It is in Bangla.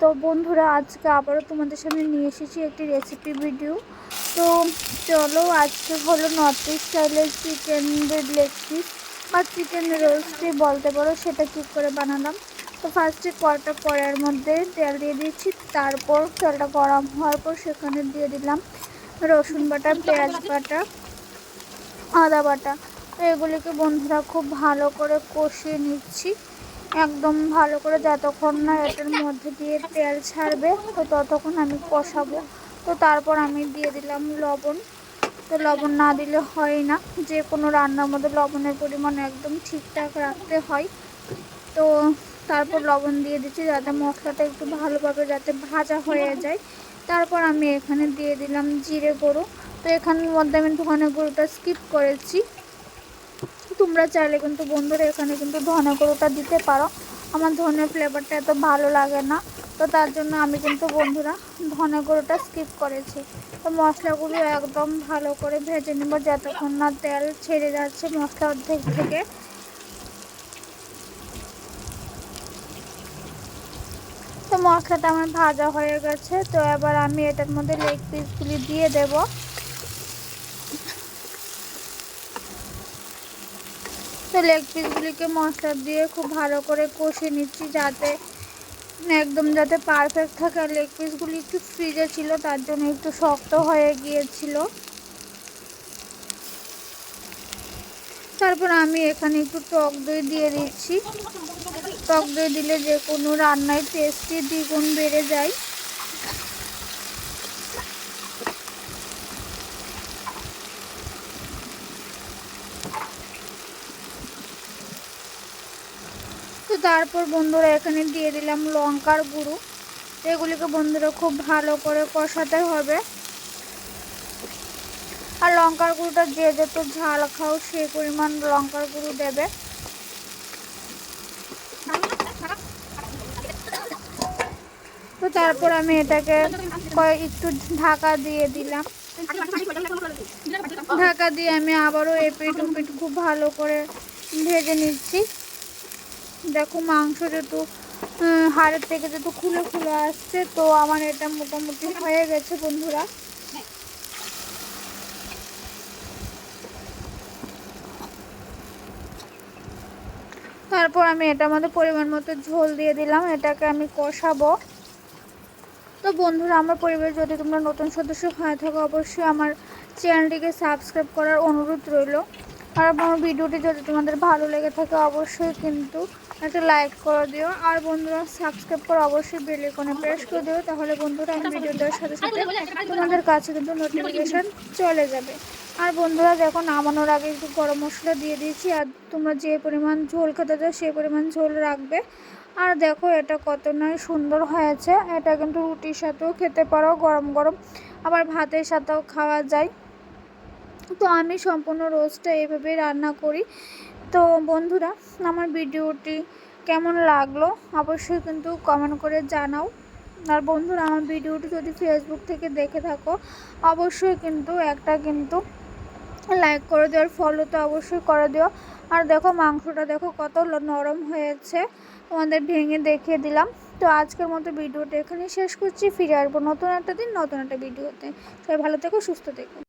তো বন্ধুরা, আজকে আবারও তোমাদের সামনে নিয়ে এসেছি একটি রেসিপি ভিডিও তো চলো, আজকে হলো নর্থ ইস্ট স্টাইলের চিকেন লেগ পিস বা চিকেন রোস্টই বলতে পারো সেটা কী করে বানালাম। তো ফার্স্টে কড়াটা কড়াইয়ের মধ্যে তেল দিয়ে দিচ্ছি তারপর তেলটা গরম হওয়ার পর সেখানে দিয়ে দিলাম রসুন বাটা, পেঁয়াজ বাটা, আদা বাটা। এগুলিকে বন্ধুরা খুব ভালো করে কষিয়ে নিচ্ছি। একদম ভালো করে যতক্ষণ না এটার মধ্যে দিয়ে তেল ছাড়বে, তো ততক্ষণ আমি কষাবো। তো তারপর আমি দিয়ে দিলাম লবণ। তো লবণ না দিলে হয় না। যে কোনো রান্নার মধ্যে লবণের পরিমাণ একদম ঠিকঠাক রাখতে হয়। তো তারপর লবণ দিয়ে দিচ্ছি যাতে মশলাটা একটু ভালোভাবে যাতে ভাজা হয়ে যায়। তারপর আমি এখানে দিয়ে দিলাম জিরে গুঁড়ো। তো এখানের মধ্যে আমি ধনে গুঁড়োটা স্কিপ করেছি। তোমরা চাইলে কিন্তু বন্ধুরা এখানে কিন্তু ধনে গুঁড়োটা দিতে পারো। আমার ধনে ফ্লেভারটা এত ভালো লাগে না। তো তার জন্য আমি কিন্তু বন্ধুরা ধনে গুঁড়োটা স্কিপ করেছি। তো মশলাগুলো একদম ভালো করে ভেজে নেব যতক্ষণ না তেল ছেড়ে যাচ্ছে মশলা অর্ধেক থেকে। তো মশলাটা আমার ভাজা হয়ে গেছে। তো এবার আমি এটার মধ্যে লেগ পিসগুলি দিয়ে দেব। তো লেগ পিসগুলিকে মশলা দিয়ে খুব ভালো করে কষে নিচ্ছি যাতে একদম যাতে পারফেক্ট থাকে। আর লেগ পিসগুলি একটু ফ্রিজে ছিল, তার জন্য একটু শক্ত হয়ে গিয়েছিল। তারপর আমি এখানে একটু টক দই দিয়ে দিচ্ছি। টক দই দিলে যে কোনো রান্নায় টেস্টি দ্বিগুণ বেড়ে যায়। তো তারপর বন্ধুরা এখানে দিয়ে দিলাম লঙ্কার গুঁড়ো। এগুলিকে বন্ধুরা খুব ভালো করে কষাতে হবে। আর লঙ্কার গুঁড়োটা যে যত ঝাল খাও সেই পরিমাণ লঙ্কার গুঁড়ো দেবে। তো তারপর আমি এটাকে একটু ঢাকা দিয়ে দিলাম। ঢাকা দিয়ে আমি আবারও এপিট উপিট খুব ভালো করে ভেজে নিচ্ছি। দেখো মাংস যেহেতু হাড়ের থেকে যেহেতু খুলে খুলে আসছে, তো আমার এটা মোটামুটি হয়ে গেছে বন্ধুরা। তারপর আমি এটার মধ্যে পরিমাণ মতো ঝোল দিয়ে দিলাম, এটাকে আমি কষাবো। তো বন্ধুরা, আমার পরিবার যদি তোমরা নতুন সদস্য হয়ে থাকো, অবশ্যই আমার চ্যানেলটিকে সাবস্ক্রাইব করার অনুরোধ রইল। আর আমার ভিডিওটি যদি তোমাদের ভালো লেগে থাকে অবশ্যই কিন্তু একটা লাইক করে দিও। আর বন্ধুরা সাবস্ক্রাইব করে অবশ্যই বেল আইকনে প্রেস করে দিও, তাহলে বন্ধুরা আমি ভিডিও দেওয়ার সাথে সাথে তোমাদের কাছে কিন্তু নোটিফিকেশান চলে যাবে। আর বন্ধুরা দেখো নামানোর আগে একটু গরম মশলা দিয়ে দিয়েছি, আর তোমরা যে পরিমাণ ঝোল খেতে চাও সেই পরিমাণ ঝোল রাখবে। আর দেখো এটা কত নয় সুন্দর হয়েছে, এটা কিন্তু রুটির সাথেও খেতে পারো, গরম গরম। আবার ভাতের সাথেও খাওয়া যায়। তো আমি সম্পূর্ণ রোজটা এইভাবেই রান্না করি। তো বন্ধুরা, আমার ভিডিওটি কেমন লাগল অবশ্যই কিন্তু কমেন্ট করে জানাও। আর বন্ধুরা, আমার ভিডিওটি যদি ফেসবুক থেকে দেখে থাকো, অবশ্যই কিন্তু একটা কিন্তু লাইক করে দেওয়ার ফলো তো অবশ্যই করে দিও। আর দেখো, মাংসটা দেখো কত নরম হয়েছে, তোমাদের ভেঙে দেখিয়ে দিলাম। তো আজকের মতো ভিডিওটা এখানেই শেষ করছি। ফিরে আসব নতুন একটা দিন, নতুন একটা ভিডিওতে। সবাই ভালো থেকো, সুস্থ থেকো।